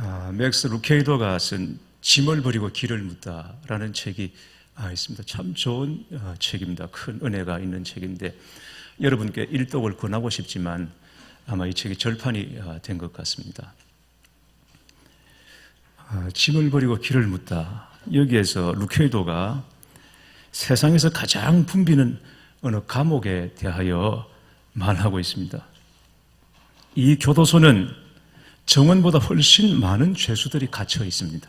아, 맥스 루케이도가 쓴 짐을 버리고 길을 묻다라는 책이 아, 있습니다. 참 좋은 어, 책입니다. 큰 은혜가 있는 책인데 여러분께 일독을 권하고 싶지만 아마 이 책이 절판이 아, 된것 같습니다. 아, 짐을 버리고 길을 묻다. 여기에서 루케이도가 세상에서 가장 붐비는 어느 감옥에 대하여 말하고 있습니다. 이 교도소는 정원보다 훨씬 많은 죄수들이 갇혀 있습니다.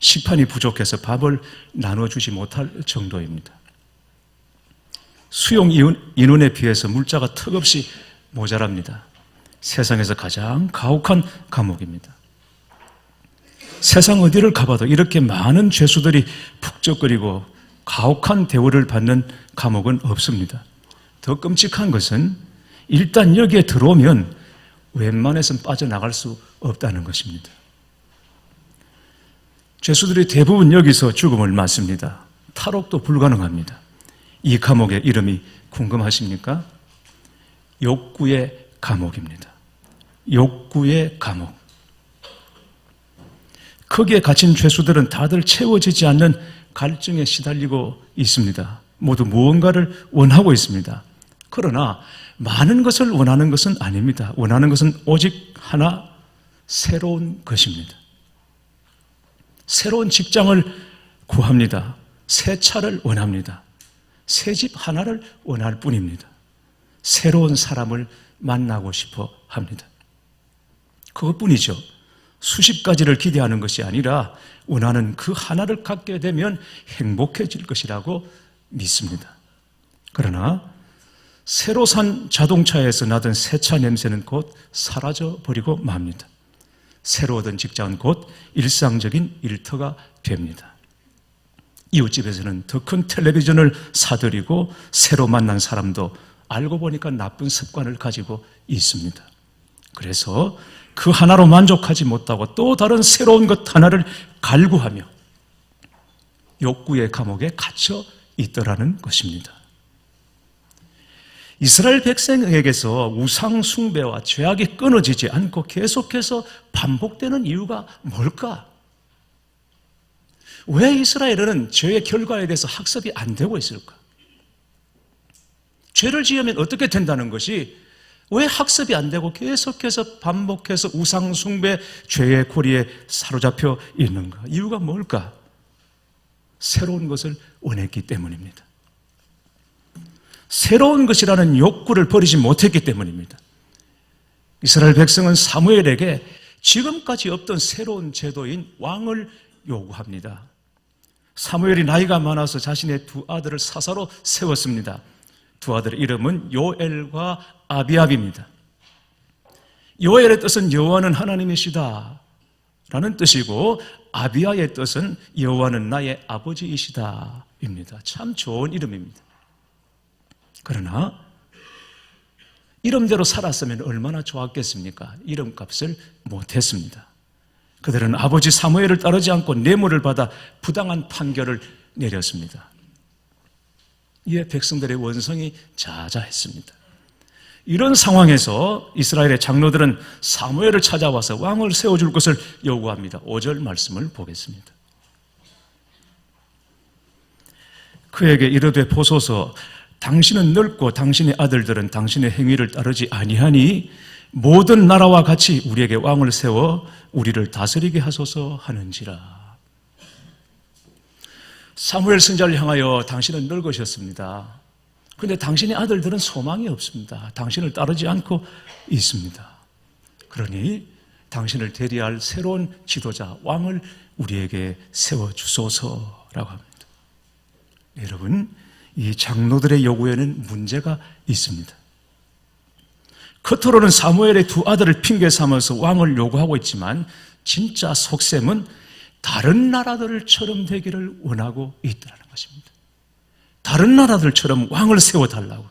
식판이 부족해서 밥을 나눠주지 못할 정도입니다. 수용 인원에 비해서 물자가 턱없이 모자랍니다. 세상에서 가장 가혹한 감옥입니다. 세상 어디를 가봐도 이렇게 많은 죄수들이 북적거리고 가혹한 대우를 받는 감옥은 없습니다. 더 끔찍한 것은 일단 여기에 들어오면 웬만해선 빠져나갈 수 없다는 것입니다. 죄수들이 대부분 여기서 죽음을 맞습니다. 탈옥도 불가능합니다. 이 감옥의 이름이 궁금하십니까? 욕구의 감옥입니다. 욕구의 감옥. 거기에 갇힌 죄수들은 다들 채워지지 않는 갈증에 시달리고 있습니다. 모두 무언가를 원하고 있습니다. 그러나 많은 것을 원하는 것은 아닙니다. 원하는 것은 오직 하나 새로운 것입니다. 새로운 직장을 구합니다. 새 차를 원합니다. 새 집 하나를 원할 뿐입니다. 새로운 사람을 만나고 싶어 합니다. 그것뿐이죠. 수십 가지를 기대하는 것이 아니라 원하는 그 하나를 갖게 되면 행복해질 것이라고 믿습니다. 그러나 새로 산 자동차에서 나던 새차 냄새는 곧 사라져 버리고 맙니다. 새로 얻은 직장은 곧 일상적인 일터가 됩니다. 이웃집에서는 더 큰 텔레비전을 사들이고 새로 만난 사람도 알고 보니까 나쁜 습관을 가지고 있습니다. 그래서 그 하나로 만족하지 못하고 또 다른 새로운 것 하나를 갈구하며 욕구의 감옥에 갇혀 있더라는 것입니다. 이스라엘 백성에게서 우상 숭배와 죄악이 끊어지지 않고 계속해서 반복되는 이유가 뭘까? 왜 이스라엘은 죄의 결과에 대해서 학습이 안 되고 있을까? 죄를 지으면 어떻게 된다는 것이 왜 학습이 안 되고 계속해서 반복해서 우상숭배 죄의 고리에 사로잡혀 있는가? 이유가 뭘까? 새로운 것을 원했기 때문입니다. 새로운 것이라는 욕구를 버리지 못했기 때문입니다. 이스라엘 백성은 사무엘에게 지금까지 없던 새로운 제도인 왕을 요구합니다. 사무엘이 나이가 많아서 자신의 두 아들을 사사로 세웠습니다. 두 아들의 이름은 요엘과 아비압입니다. 요엘의 뜻은 여호와는 하나님이시다 라는 뜻이고 아비아의 뜻은 여호와는 나의 아버지이시다입니다. 참 좋은 이름입니다. 그러나 이름대로 살았으면 얼마나 좋았겠습니까? 이름값을 못했습니다. 그들은 아버지 사무엘을 따르지 않고 뇌물을 받아 부당한 판결을 내렸습니다. 이에 백성들의 원성이 자자했습니다. 이런 상황에서 이스라엘의 장로들은 사무엘을 찾아와서 왕을 세워줄 것을 요구합니다. 5절 말씀을 보겠습니다. 그에게 이르되 보소서 당신은 넓고 당신의 아들들은 당신의 행위를 따르지 아니하니 모든 나라와 같이 우리에게 왕을 세워 우리를 다스리게 하소서 하는지라. 사무엘 선자를 향하여 당신은 늙으셨습니다. 그런데 당신의 아들들은 소망이 없습니다. 당신을 따르지 않고 있습니다. 그러니 당신을 대리할 새로운 지도자, 왕을 우리에게 세워 주소서라고 합니다. 여러분, 이 장로들의 요구에는 문제가 있습니다. 겉으로는 사무엘의 두 아들을 핑계 삼아서 왕을 요구하고 있지만 진짜 속셈은 다른 나라들처럼 되기를 원하고 있다는 것입니다. 다른 나라들처럼 왕을 세워달라고.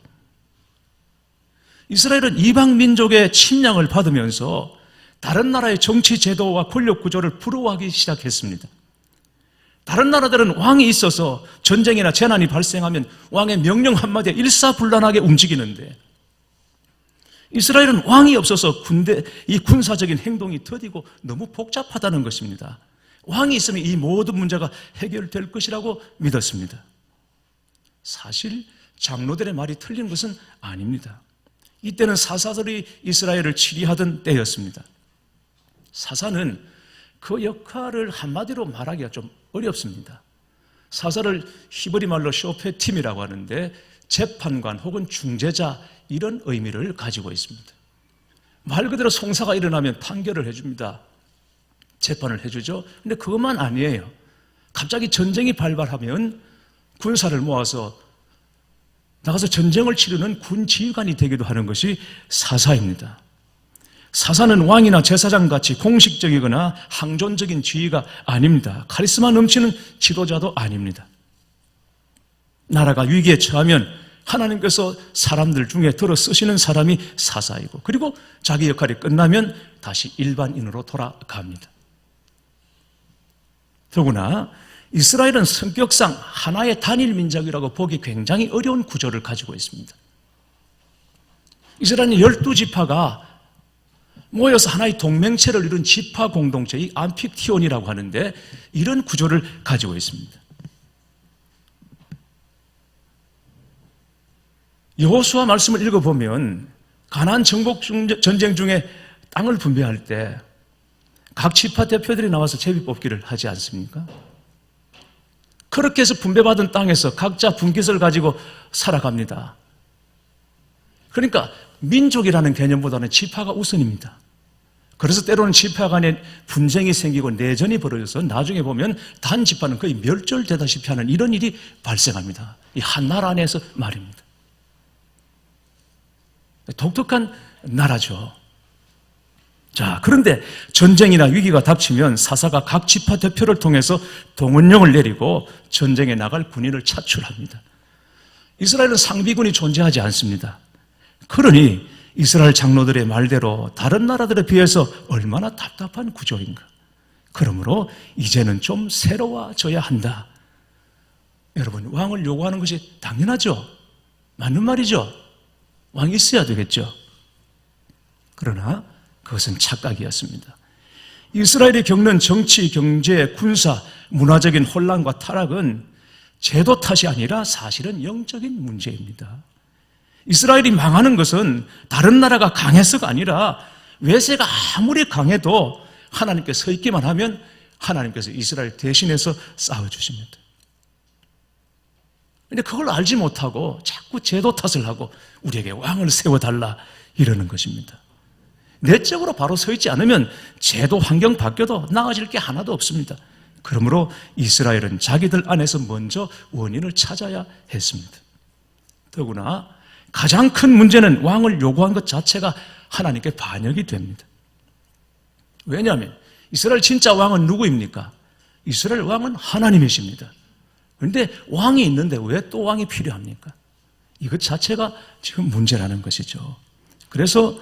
이스라엘은 이방 민족의 침략을 받으면서 다른 나라의 정치 제도와 권력 구조를 부러워하기 시작했습니다. 다른 나라들은 왕이 있어서 전쟁이나 재난이 발생하면 왕의 명령 한마디에 일사불란하게 움직이는데 이스라엘은 왕이 없어서 군대, 이 군사적인 행동이 더디고 너무 복잡하다는 것입니다. 왕이 있으면 이 모든 문제가 해결될 것이라고 믿었습니다. 사실 장로들의 말이 틀린 것은 아닙니다. 이때는 사사들이 이스라엘을 치리하던 때였습니다. 사사는 그 역할을 한마디로 말하기가 좀 어렵습니다. 사사를 히브리 말로 쇼페팀이라고 하는데 재판관 혹은 중재자 이런 의미를 가지고 있습니다. 말 그대로 송사가 일어나면 판결을 해줍니다. 재판을 해주죠. 근데 그것만 아니에요. 갑자기 전쟁이 발발하면 군사를 모아서 나가서 전쟁을 치르는 군 지휘관이 되기도 하는 것이 사사입니다. 사사는 왕이나 제사장 같이 공식적이거나 항존적인 지위가 아닙니다. 카리스마 넘치는 지도자도 아닙니다. 나라가 위기에 처하면 하나님께서 사람들 중에 들어 쓰시는 사람이 사사이고 그리고 자기 역할이 끝나면 다시 일반인으로 돌아갑니다. 더구나 이스라엘은 성격상 하나의 단일 민족이라고 보기 굉장히 어려운 구조를 가지고 있습니다. 이스라엘은 열두 지파가 모여서 하나의 동맹체를 이룬 지파 공동체, 이 암픽티온이라고 하는데 이런 구조를 가지고 있습니다. 여호수아 말씀을 읽어보면 가나안 정복 전쟁 중에 땅을 분배할 때 각 지파 대표들이 나와서 제비 뽑기를 하지 않습니까? 그렇게 해서 분배받은 땅에서 각자 분깃을 가지고 살아갑니다. 그러니까 민족이라는 개념보다는 지파가 우선입니다. 그래서 때로는 지파 간에 분쟁이 생기고 내전이 벌어져서 나중에 보면 단 지파는 거의 멸절되다시피 하는 이런 일이 발생합니다. 이 한 나라 안에서 말입니다. 독특한 나라죠. 자, 그런데 전쟁이나 위기가 닥치면 사사가 각 지파 대표를 통해서 동원령을 내리고 전쟁에 나갈 군인을 차출합니다. 이스라엘은 상비군이 존재하지 않습니다. 그러니 이스라엘 장로들의 말대로 다른 나라들에 비해서 얼마나 답답한 구조인가. 그러므로 이제는 좀 새로워져야 한다. 여러분, 왕을 요구하는 것이 당연하죠. 맞는 말이죠. 왕이 있어야 되겠죠. 그러나 그것은 착각이었습니다. 이스라엘이 겪는 정치, 경제, 군사, 문화적인 혼란과 타락은 제도 탓이 아니라 사실은 영적인 문제입니다. 이스라엘이 망하는 것은 다른 나라가 강해서가 아니라 외세가 아무리 강해도 하나님께 서 있기만 하면 하나님께서 이스라엘 대신해서 싸워주십니다. 근데 그걸 알지 못하고 자꾸 제도 탓을 하고 우리에게 왕을 세워달라 이러는 것입니다. 내적으로 바로 서 있지 않으면 제도 환경 바뀌어도 나아질 게 하나도 없습니다. 그러므로 이스라엘은 자기들 안에서 먼저 원인을 찾아야 했습니다. 더구나 가장 큰 문제는 왕을 요구한 것 자체가 하나님께 반역이 됩니다. 왜냐하면 이스라엘 진짜 왕은 누구입니까? 이스라엘 왕은 하나님이십니다. 그런데 왕이 있는데 왜 또 왕이 필요합니까? 이것 자체가 지금 문제라는 것이죠. 그래서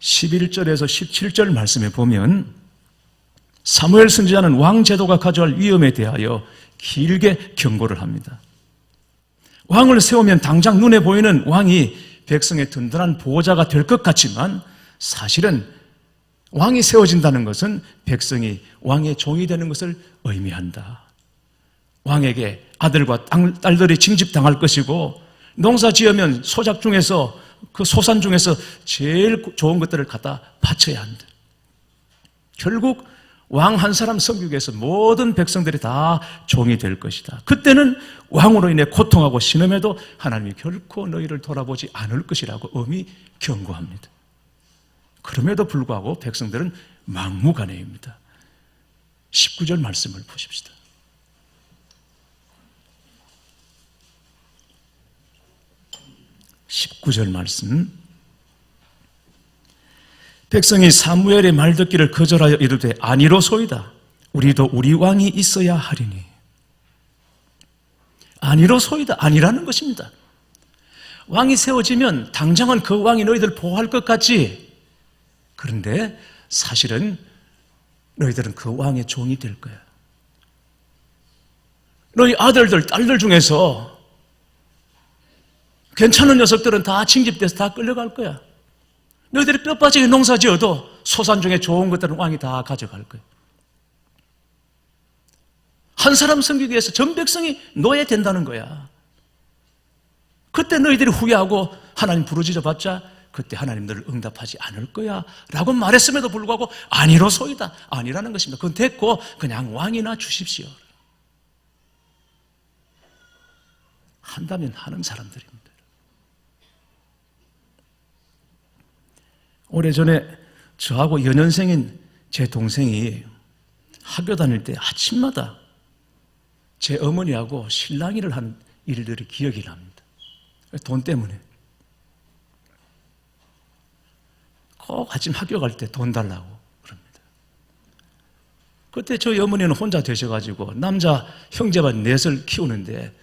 11절에서 17절 말씀에 보면 사무엘 선지자는 왕 제도가 가져올 위험에 대하여 길게 경고를 합니다. 왕을 세우면 당장 눈에 보이는 왕이 백성의 든든한 보호자가 될 것 같지만 사실은 왕이 세워진다는 것은 백성이 왕의 종이 되는 것을 의미한다. 왕에게 아들과 딸들이 징집당할 것이고 농사 지으면 소작 중에서 그 소산 중에서 제일 좋은 것들을 갖다 바쳐야 한다. 결국 왕 한 사람 섬기기 위해서 모든 백성들이 다 종이 될 것이다. 그때는 왕으로 인해 고통하고 신음해도 하나님이 결코 너희를 돌아보지 않을 것이라고 엄히 경고합니다. 그럼에도 불구하고 백성들은 막무가내입니다. 19절 말씀을 보십시다. 19절 말씀. 백성이 사무엘의 말 듣기를 거절하여 이르되 아니로소이다. 우리도 우리 왕이 있어야 하리니. 아니로소이다. 아니라는 것입니다. 왕이 세워지면 당장은 그 왕이 너희들 보호할 것 같지. 그런데 사실은 너희들은 그 왕의 종이 될 거야. 너희 아들들, 딸들 중에서 괜찮은 녀석들은 다 징집돼서 다 끌려갈 거야. 너희들이 뼈 빠지게 농사 지어도 소산 중에 좋은 것들은 왕이 다 가져갈 거예요. 한 사람 섬기기 위해서 전 백성이 노예 된다는 거야. 그때 너희들이 후회하고 하나님 부르짖어 봤자 그때 하나님 너를 응답하지 않을 거야 라고 말했음에도 불구하고 아니로소이다 아니라는 것입니다 그건 됐고 그냥 왕이나 주십시오 한다면 하는 사람들입니다 오래전에 저하고 연년생인 제 동생이 학교 다닐 때 아침마다 제 어머니하고 실랑이를 한 일들이 기억이 납니다. 돈 때문에. 꼭 아침 학교 갈 때 돈 달라고 그럽니다. 그때 저희 어머니는 혼자 되셔가지고 남자 형제반 넷을 키우는데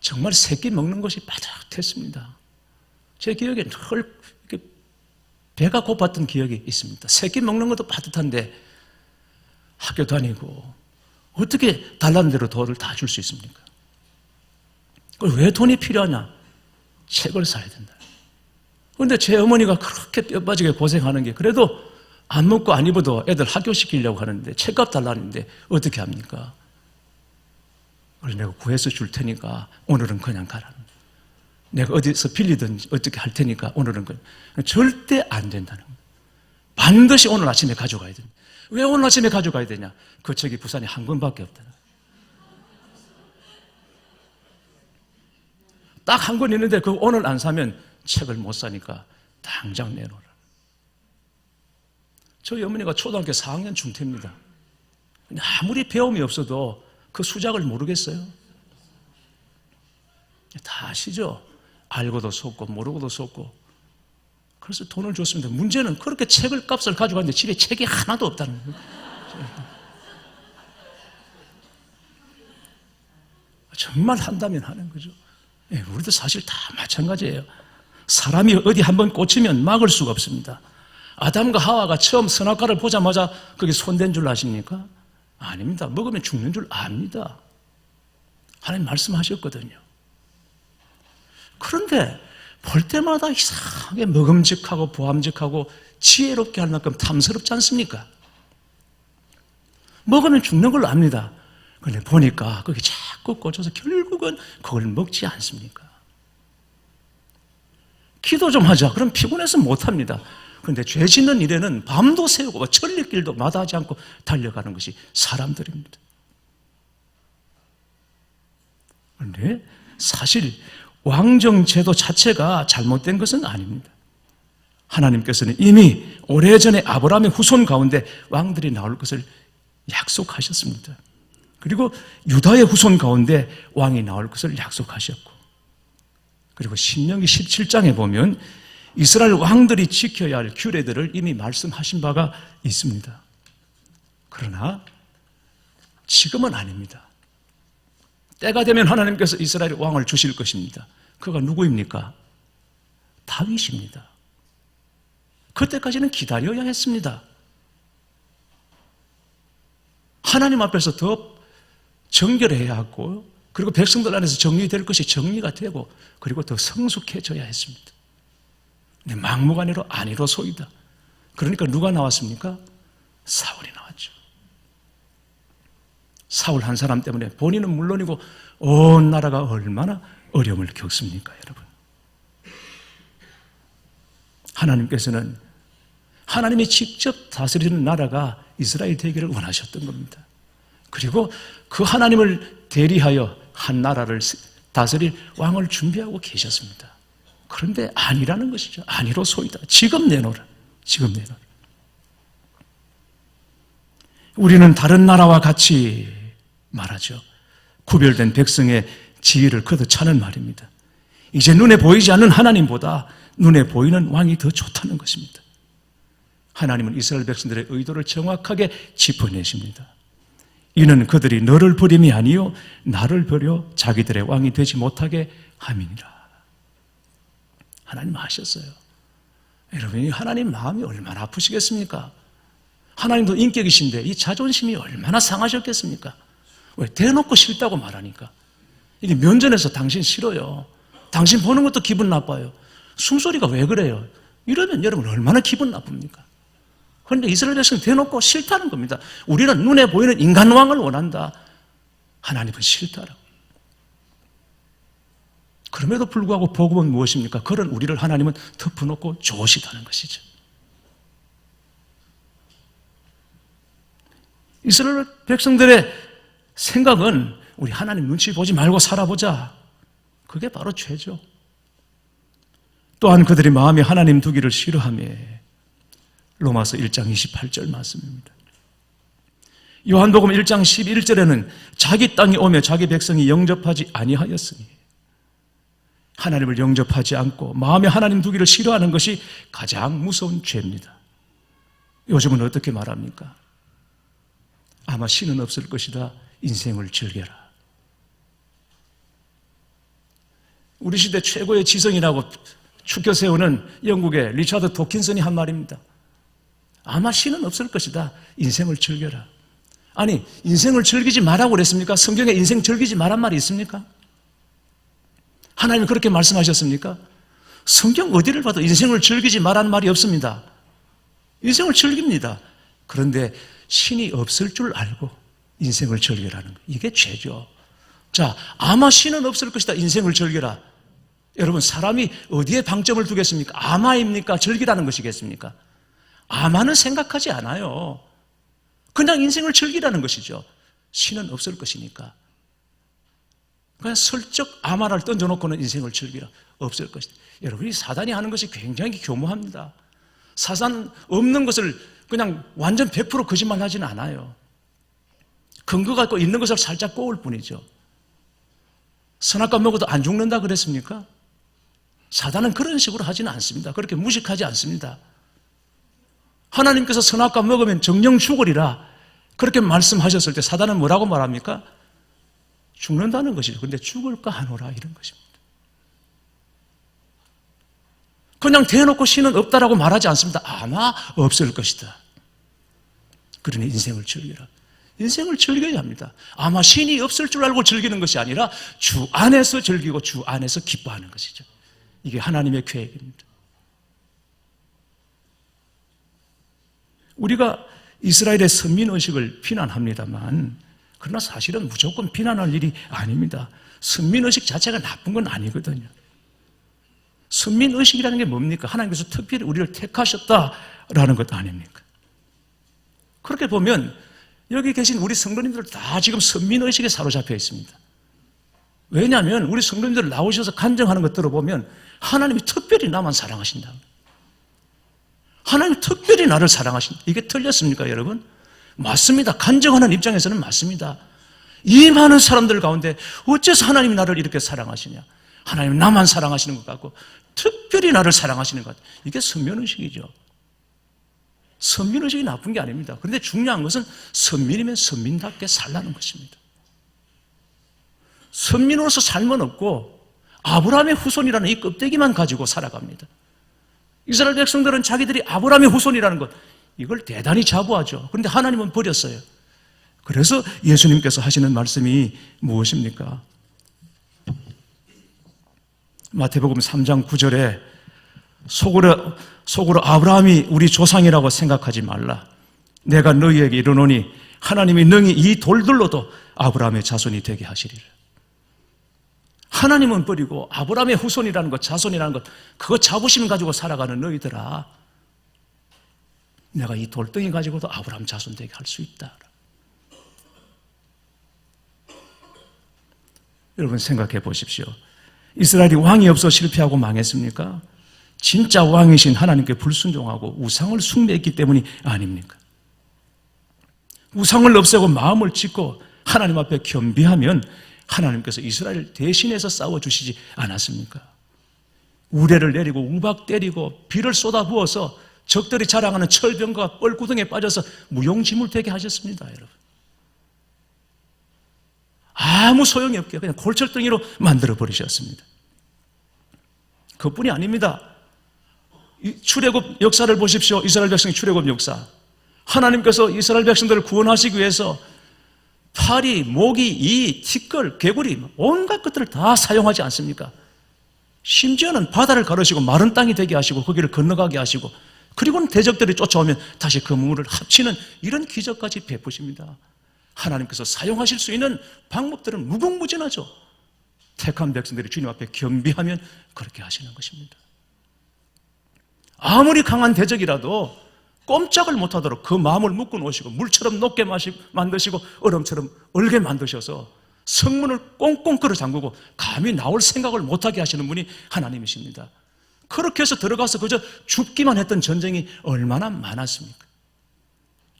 정말 새끼 먹는 것이 빠듯했습니다. 제 기억에 늘 배가 고팠던 기억이 있습니다. 새끼 먹는 것도 빠듯한데 학교 다니고 어떻게 달라는 대로 돈을 다 줄 수 있습니까? 그걸 왜 돈이 필요하냐? 책을 사야 된다. 그런데 제 어머니가 그렇게 뼈 빠지게 고생하는 게 그래도 안 먹고 안 입어도 애들 학교 시키려고 하는데 책값 달라는데 어떻게 합니까? 그래서 내가 구해서 줄 테니까 오늘은 그냥 가라. 내가 어디서 빌리든 어떻게 할 테니까 오늘은 그냥. 절대 안 된다는 거예요. 반드시 오늘 아침에 가져가야 된다. 왜 오늘 아침에 가져가야 되냐? 그 책이 부산에 한 권밖에 없다. 딱 한 권 있는데 그 오늘 안 사면 책을 못 사니까 당장 내놓으라. 저희 어머니가 초등학교 4학년 중퇴입니다. 아무리 배움이 없어도 그 수작을 모르겠어요. 다 아시죠? 알고도 속고 모르고도 속고 그래서 돈을 줬습니다. 문제는 그렇게 책을 값을 가져갔는데 집에 책이 하나도 없다는 거예요. 정말 한다면 하는 거죠. 예, 우리도 사실 다 마찬가지예요. 사람이 어디 한번 꽂히면 막을 수가 없습니다. 아담과 하와가 처음 선악과를 보자마자 그게 손댄 줄 아십니까? 아닙니다. 먹으면 죽는 줄 압니다. 하나님 말씀하셨거든요. 그런데 볼 때마다 이상하게 먹음직하고 보암직하고 지혜롭게 할 만큼 탐스럽지 않습니까? 먹으면 죽는 걸 압니다. 근데 보니까 그게 자꾸 꽂혀서 결국은 그걸 먹지 않습니까? 기도 좀 하자. 그럼 피곤해서 못합니다. 그런데 죄 짓는 일에는 밤도 새우고 천리길도 마다하지 않고 달려가는 것이 사람들입니다. 그런데 사실 왕정 제도 자체가 잘못된 것은 아닙니다. 하나님께서는 이미 오래전에 아브라함의 후손 가운데 왕들이 나올 것을 약속하셨습니다. 그리고 유다의 후손 가운데 왕이 나올 것을 약속하셨고 그리고 신명기 17장에 보면 이스라엘 왕들이 지켜야 할 규례들을 이미 말씀하신 바가 있습니다. 그러나 지금은 아닙니다. 때가 되면 하나님께서 이스라엘 왕을 주실 것입니다. 그가 누구입니까? 다윗입니다. 그때까지는 기다려야 했습니다. 하나님 앞에서 더 정결해야 하고 그리고 백성들 안에서 정리될 것이 정리가 되고 그리고 더 성숙해져야 했습니다. 근데 막무가내로 아니로 소이다. 그러니까 누가 나왔습니까? 사울이 나왔죠. 사울 한 사람 때문에 본인은 물론이고 온 나라가 얼마나 어려움을 겪습니까, 여러분? 하나님께서는 하나님이 직접 다스리는 나라가 이스라엘 되기를 원하셨던 겁니다. 그리고 그 하나님을 대리하여 한 나라를 다스릴 왕을 준비하고 계셨습니다. 그런데 아니라는 것이죠. 아니로 소이다. 지금 내놓으라. 지금 내놓으라. 우리는 다른 나라와 같이 말하죠. 구별된 백성의 지위를 거듭차는 말입니다. 이제 눈에 보이지 않는 하나님보다 눈에 보이는 왕이 더 좋다는 것입니다. 하나님은 이스라엘 백성들의 의도를 정확하게 짚어내십니다. 이는 그들이 너를 버림이 아니요 나를 버려 자기들의 왕이 되지 못하게 함이니라. 하나님 아셨어요. 여러분, 하나님 마음이 얼마나 아프시겠습니까? 하나님도 인격이신데 이 자존심이 얼마나 상하셨겠습니까? 왜? 대놓고 싫다고 말하니까. 이게 면전에서 당신 싫어요. 당신 보는 것도 기분 나빠요. 숨소리가 왜 그래요? 이러면 여러분 얼마나 기분 나쁩니까? 그런데 이스라엘 백성은 대놓고 싫다는 겁니다. 우리는 눈에 보이는 인간왕을 원한다. 하나님은 싫다라고. 그럼에도 불구하고 복음은 무엇입니까? 그런 우리를 하나님은 덮어놓고 좋으시다는 것이죠. 이스라엘 백성들의 생각은 우리 하나님 눈치 보지 말고 살아보자. 그게 바로 죄죠. 또한 그들이 마음에 하나님 두기를 싫어하며 로마서 1장 28절 말씀입니다. 요한복음 1장 11절에는 자기 땅에 오며 자기 백성이 영접하지 아니하였으니 하나님을 영접하지 않고 마음에 하나님 두기를 싫어하는 것이 가장 무서운 죄입니다. 요즘은 어떻게 말합니까? 아마 신은 없을 것이다. 인생을 즐겨라. 우리 시대 최고의 지성이라고 추켜 세우는 영국의 리차드 도킨슨이 한 말입니다. 아마 신은 없을 것이다. 인생을 즐겨라. 아니, 인생을 즐기지 말라고 그랬습니까? 성경에 인생 즐기지 말란 말이 있습니까? 하나님이 그렇게 말씀하셨습니까? 성경 어디를 봐도 인생을 즐기지 말란 말이 없습니다. 인생을 즐깁니다. 그런데 신이 없을 줄 알고 인생을 즐기라는 거. 이게 죄죠. 자, 아마 신은 없을 것이다. 인생을 즐겨라. 여러분, 사람이 어디에 방점을 두겠습니까? 아마입니까? 즐기라는 것이겠습니까? 아마는 생각하지 않아요. 그냥 인생을 즐기라는 것이죠. 신은 없을 것이니까. 그냥 슬쩍 아마를 던져놓고는 인생을 즐기라. 없을 것이다. 여러분, 이 사단이 하는 것이 굉장히 교모합니다. 사단 없는 것을 그냥 완전 100% 거짓말 하지는 않아요. 근거 갖고 있는 것을 살짝 꼬을 뿐이죠. 선악과 먹어도 안 죽는다 그랬습니까? 사단은 그런 식으로 하지는 않습니다. 그렇게 무식하지 않습니다. 하나님께서 선악과 먹으면 정령 죽으리라 그렇게 말씀하셨을 때 사단은 뭐라고 말합니까? 죽는다는 것이죠. 근데 죽을까 하노라 이런 것입니다. 그냥 대놓고 신은 없다라고 말하지 않습니다. 아마 없을 것이다. 그러니 인생을 즐기라. 인생을 즐겨야 합니다. 아마 신이 없을 줄 알고 즐기는 것이 아니라 주 안에서 즐기고 주 안에서 기뻐하는 것이죠. 이게 하나님의 계획입니다. 우리가 이스라엘의 선민의식을 비난합니다만, 그러나 사실은 무조건 비난할 일이 아닙니다. 선민의식 자체가 나쁜 건 아니거든요. 선민의식이라는 게 뭡니까? 하나님께서 특별히 우리를 택하셨다라는 것 아닙니까? 그렇게 보면 여기 계신 우리 성도님들 다 지금 선민의식에 사로잡혀 있습니다. 왜냐하면 우리 성도님들 나오셔서 간증하는 것 들어보면 하나님이 특별히 나만 사랑하신다. 하나님 특별히 나를 사랑하신다. 이게 틀렸습니까, 여러분? 맞습니다. 간증하는 입장에서는 맞습니다. 이 많은 사람들 가운데 어째서 하나님이 나를 이렇게 사랑하시냐? 하나님 나만 사랑하시는 것 같고 특별히 나를 사랑하시는 것 같고 이게 선면의식이죠. 선민의식이 나쁜 게 아닙니다. 그런데 중요한 것은 선민이면 선민답게 살라는 것입니다. 선민으로서 삶은 없고 아브라함의 후손이라는 이 껍데기만 가지고 살아갑니다. 이스라엘 백성들은 자기들이 아브라함의 후손이라는 것 이걸 대단히 자부하죠. 그런데 하나님은 버렸어요. 그래서 예수님께서 하시는 말씀이 무엇입니까? 마태복음 3장 9절에 속으로, 속으로 아브라함이 우리 조상이라고 생각하지 말라. 내가 너희에게 이르노니 하나님이 능히 이 돌들로도 아브라함의 자손이 되게 하시리라. 하나님은 버리고 아브라함의 후손이라는 것, 자손이라는 것, 그거 자부심 가지고 살아가는 너희들아. 내가 이 돌덩이 가지고도 아브라함 자손 되게 할 수 있다. 여러분 생각해 보십시오. 이스라엘이 왕이 없어 실패하고 망했습니까? 진짜 왕이신 하나님께 불순종하고 우상을 숭배했기 때문이 아닙니까? 우상을 없애고 마음을 짓고 하나님 앞에 겸비하면 하나님께서 이스라엘 대신해서 싸워주시지 않았습니까? 우레를 내리고 우박 때리고 비를 쏟아부어서 적들이 자랑하는 철병과 뻘구덩에 빠져서 무용지물 되게 하셨습니다, 여러분. 아무 소용이 없게 그냥 골철덩이로 만들어 버리셨습니다. 그뿐이 아닙니다. 출애굽 역사를 보십시오. 이스라엘 백성의 출애굽 역사. 하나님께서 이스라엘 백성들을 구원하시기 위해서 파리, 모기, 이, 티끌, 개구리 온갖 것들을 다 사용하지 않습니까? 심지어는 바다를 가르시고 마른 땅이 되게 하시고 거기를 건너가게 하시고 그리고는 대적들이 쫓아오면 다시 그 물을 합치는 이런 기적까지 베푸십니다. 하나님께서 사용하실 수 있는 방법들은 무궁무진하죠. 택한 백성들이 주님 앞에 경비하면 그렇게 하시는 것입니다. 아무리 강한 대적이라도 꼼짝을 못하도록 그 마음을 묶어 놓으시고 물처럼 마시, 만드시고 얼음처럼 얼게 만드셔서 성문을 꽁꽁 끌어 잠그고 감히 나올 생각을 못하게 하시는 분이 하나님이십니다. 그렇게 해서 들어가서 그저 죽기만 했던 전쟁이 얼마나 많았습니까?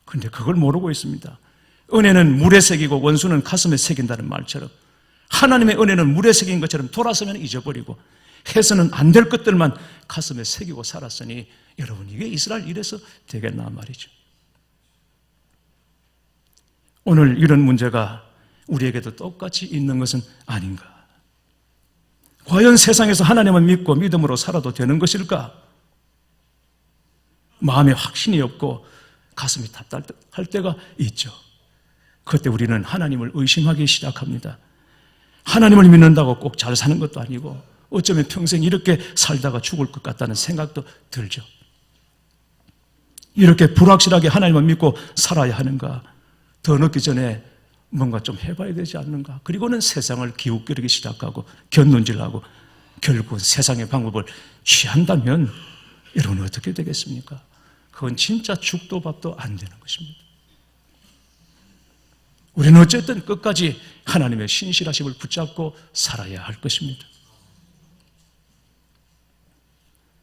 근데 그걸 모르고 있습니다. 은혜는 물에 새기고 원수는 가슴에 새긴다는 말처럼 하나님의 은혜는 물에 새긴 것처럼 돌아서면 잊어버리고 해서는 안 될 것들만 가슴에 새기고 살았으니 여러분 이게 이스라엘 이래서 되겠나 말이죠. 오늘 이런 문제가 우리에게도 똑같이 있는 것은 아닌가? 과연 세상에서 하나님을 믿고 믿음으로 살아도 되는 것일까? 마음에 확신이 없고 가슴이 답답할 때가 있죠. 그때 우리는 하나님을 의심하기 시작합니다. 하나님을 믿는다고 꼭 잘 사는 것도 아니고 어쩌면 평생 이렇게 살다가 죽을 것 같다는 생각도 들죠. 이렇게 불확실하게 하나님을 믿고 살아야 하는가? 더 늦기 전에 뭔가 좀 해봐야 되지 않는가? 그리고는 세상을 기웃거리기 시작하고 견눈질하고 결국 세상의 방법을 취한다면 여러분 어떻게 되겠습니까? 그건 진짜 죽도 밥도 안 되는 것입니다. 우리는 어쨌든 끝까지 하나님의 신실하심을 붙잡고 살아야 할 것입니다.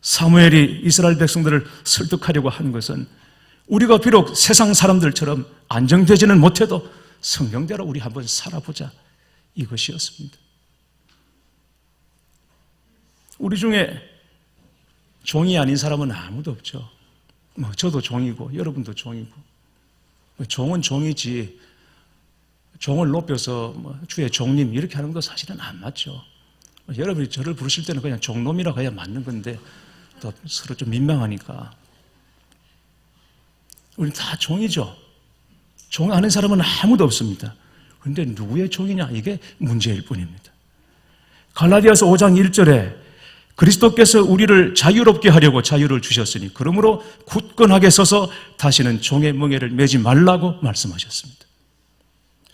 사무엘이 이스라엘 백성들을 설득하려고 하는 것은 우리가 비록 세상 사람들처럼 안정되지는 못해도 성경대로 우리 한번 살아보자 이것이었습니다. 우리 중에 종이 아닌 사람은 아무도 없죠. 뭐 저도 종이고 여러분도 종이고 종은 종이지 종을 높여서 뭐 주의 종님 이렇게 하는 거 사실은 안 맞죠. 여러분이 저를 부르실 때는 그냥 종놈이라고 해야 맞는 건데 또 서로 좀 민망하니까 우리 다 종이죠. 종 아는 사람은 아무도 없습니다. 그런데 누구의 종이냐 이게 문제일 뿐입니다. 갈라디아서 5장 1절에 그리스도께서 우리를 자유롭게 하려고 자유를 주셨으니 그러므로 굳건하게 서서 다시는 종의 멍에를 매지 말라고 말씀하셨습니다.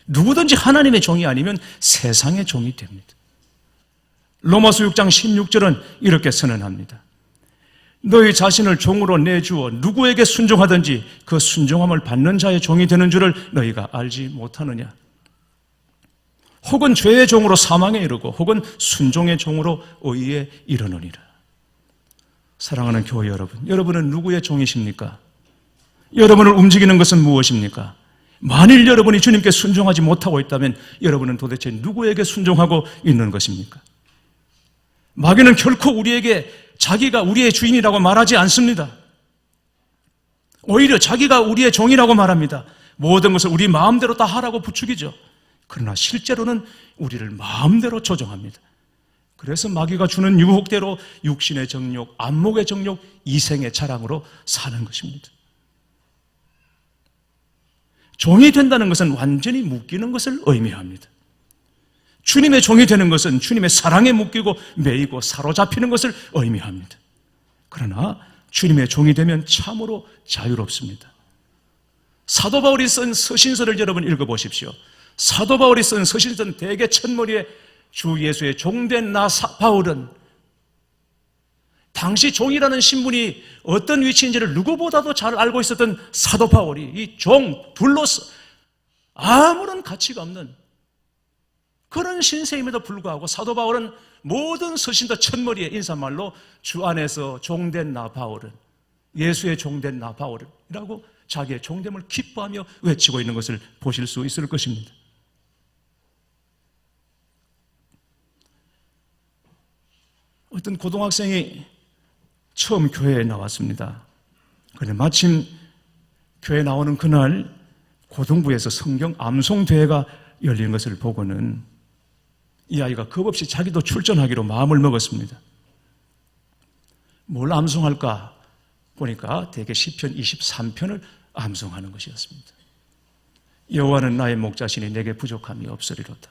누구든지 하나님의 종이 아니면 세상의 종이 됩니다. 로마서 6장 16절은 이렇게 선언합니다. 너희 자신을 종으로 내주어 누구에게 순종하든지 그 순종함을 받는 자의 종이 되는 줄을 너희가 알지 못하느냐. 혹은 죄의 종으로 사망에 이르고 혹은 순종의 종으로 의에 이르느니라. 사랑하는 교회 여러분, 여러분은 누구의 종이십니까? 여러분을 움직이는 것은 무엇입니까? 만일 여러분이 주님께 순종하지 못하고 있다면 여러분은 도대체 누구에게 순종하고 있는 것입니까? 마귀는 결코 우리에게 자기가 우리의 주인이라고 말하지 않습니다. 오히려 자기가 우리의 종이라고 말합니다. 모든 것을 우리 마음대로 다 하라고 부추기죠. 그러나 실제로는 우리를 마음대로 조정합니다. 그래서 마귀가 주는 유혹대로 육신의 정욕, 안목의 정욕, 이생의 자랑으로 사는 것입니다. 종이 된다는 것은 완전히 묶이는 것을 의미합니다. 주님의 종이 되는 것은 주님의 사랑에 묶이고 매이고 사로잡히는 것을 의미합니다. 그러나 주님의 종이 되면 참으로 자유롭습니다. 사도 바울이 쓴 서신서를 여러분 읽어보십시오. 사도 바울이 쓴 서신서는 대개 첫머리에 주 예수의 종된 나 바울은 당시 종이라는 신분이 어떤 위치인지를 누구보다도 잘 알고 있었던 사도 바울이 이 종 둘로서 아무런 가치가 없는 그런 신세임에도 불구하고 사도 바울은 모든 서신도 첫머리에 인사말로 주 안에서 종된 나 바울은 예수의 종된 나 바울이라고 자기의 종됨을 기뻐하며 외치고 있는 것을 보실 수 있을 것입니다. 어떤 고등학생이 처음 교회에 나왔습니다. 그런데 마침 교회 나오는 그날 고등부에서 성경 암송 대회가 열린 것을 보고는 이 아이가 겁없이 자기도 출전하기로 마음을 먹었습니다. 뭘 암송할까 보니까 대개 시편 23편을 암송하는 것이었습니다. 여호와는 나의 목자신이 내게 부족함이 없으리로다.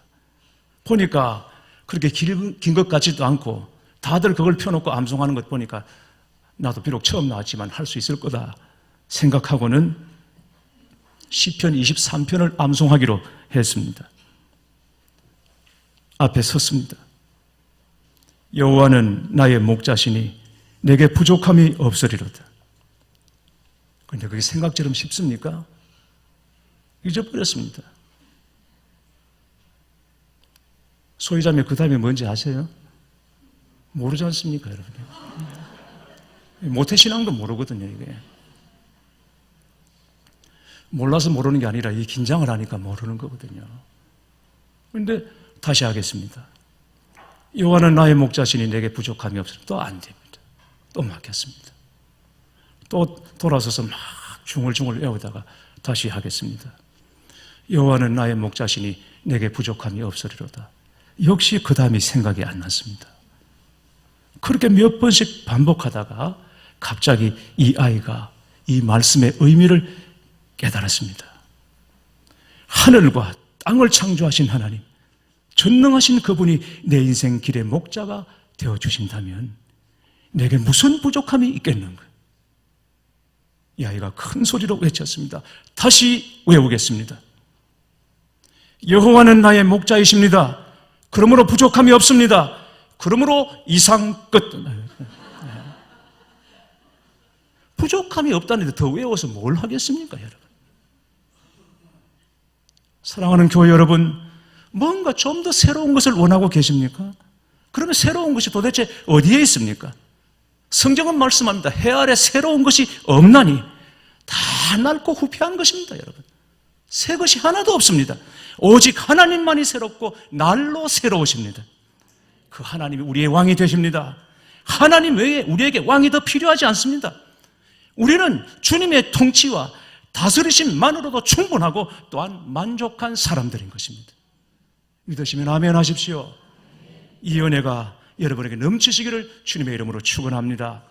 보니까 그렇게 긴 것 같지도 않고 다들 그걸 펴놓고 암송하는 것 보니까 나도 비록 처음 나왔지만 할 수 있을 거다 생각하고는 시편 23편을 암송하기로 했습니다. 앞에 섰습니다. 여호와는 나의 목자시니 내게 부족함이 없으리로다. 그런데 그게 생각처럼 쉽습니까? 잊어버렸습니다. 소유자매 그 다음에 뭔지 아세요? 모르지 않습니까, 여러분? 모태신앙도 모르거든요, 이게. 몰라서 모르는 게 아니라 이 긴장을 하니까 모르는 거거든요. 그런데 다시 하겠습니다. 여호와는 나의 목자시니 내게 부족함이 없으면 또안 됩니다. 또 막혔습니다. 또 돌아서서 막 중얼중얼 외우다가 다시 하겠습니다. 여호와는 나의 목자시니 내게 부족함이 없으리로다. 역시 그 다음이 생각이 안 났습니다. 그렇게 몇 번씩 반복하다가 갑자기 이 아이가 이 말씀의 의미를 깨달았습니다. 하늘과 땅을 창조하신 하나님, 전능하신 그분이 내 인생 길의 목자가 되어 주신다면 내게 무슨 부족함이 있겠는가? 이 아이가 큰 소리로 외쳤습니다. 다시 외우겠습니다. 여호와는 나의 목자이십니다. 그러므로 부족함이 없습니다. 그러므로 이상 끝. 부족함이 없다는데 더 외워서 뭘 하겠습니까, 여러분? 사랑하는 교회 여러분, 뭔가 좀 더 새로운 것을 원하고 계십니까? 그러면 새로운 것이 도대체 어디에 있습니까? 성경은 말씀합니다. 해 아래 새로운 것이 없나니 다 낡고 후패한 것입니다, 여러분. 새 것이 하나도 없습니다. 오직 하나님만이 새롭고 날로 새로우십니다. 그 하나님이 우리의 왕이 되십니다. 하나님 외에 우리에게 왕이 더 필요하지 않습니다. 우리는 주님의 통치와 다스리심만으로도 충분하고 또한 만족한 사람들인 것입니다. 믿으시면 아멘 하십시오. 이 은혜가 여러분에게 넘치시기를 주님의 이름으로 축원합니다.